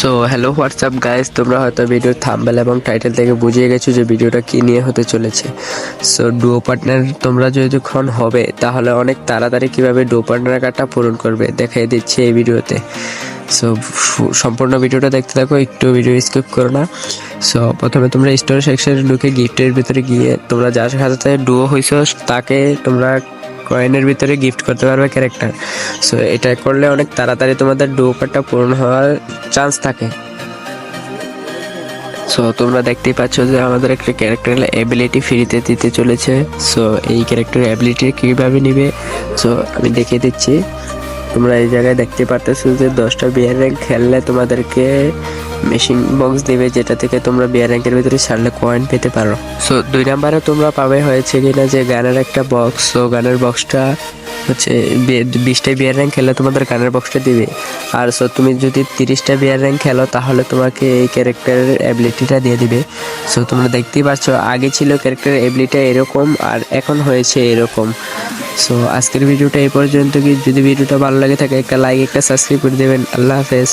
So hello WhatsApp guys তোমরা হয়তো ভিডিওর থাম্বেল এবং টাইটেল থেকে বুঝিয়ে গেছো যে ভিডিওটা কী নিয়ে হতে চলেছে। সো ডুও পার্টনার তোমরা যখন হবে, তাহলে অনেক তাড়াতাড়ি কীভাবে ডুও পার্টনার কার্ডটা পূরণ করবে দেখাই দিচ্ছি এই ভিডিওতে সো সম্পূর্ণ ভিডিওটা দেখতে থাকো, একটু ভিডিও স্কিপ করো না। সো প্রথমে তোমরা স্টোর সেকশনে ঢুকে গিফটের ভিতরে গিয়ে তোমরা যার সাথে ডুও হয়েছো তাকে তোমরা কয়েনের ভিতরে গিফট করতে পারবে ক্যারেক্টার সো এটা করলে অনেক তাড়াতাড়ি তোমাদের ডুও কার্ডটা পূরণ হওয়ার চান্স থাকে। সো তোমরা দেখতেই পাচ্ছ যে আমাদের একটা ক্যারেক্টার অ্যাবিলিটি ফ্রিতে দিতে চলেছে। সো এই ক্যারেক্টার অ্যাবিলিটি কীভাবে নিবে? সো আমি দেখিয়ে দিচ্ছি। তোমরা এই জায়গায় দেখতে পারতেছো যে দশটা বিয়ার খেললে তোমাদেরকে মেশিন বক্স দেবে যেটা থেকে তোমরা বিয়ার র্যাঙ্কের ভিতরে ছাড়লে কয়েন পেতে পারো। সো দুই নাম্বারে তোমরা পাবে হয়েছে কিনা যে গানের একটা বক্স সো গানের বক্সটা হচ্ছে বিশটা বিয়ার র্যাঙ্ক খেলে তোমাদের গানের বক্সটা দিবে। আর সো তুমি যদি তিরিশটা বিয়ার র্যাঙ্ক খেলো, তাহলে তোমাকে এই ক্যারেক্টারের অ্যাবিলিটিটা দিয়ে দিবে। সো তোমরা দেখতেই পাচ্ছ, আগে ছিল ক্যারেক্টারের অ্যাবিলিটি এরকম, আর এখন হয়েছে এরকম। সো আজকের ভিডিওটা এই পর্যন্ত। কি যদি ভিডিওটা ভালো লাগে থাকে, একটা লাইক একটা সাবস্ক্রাইব করে দেবেন। আল্লাহ হাফেজ।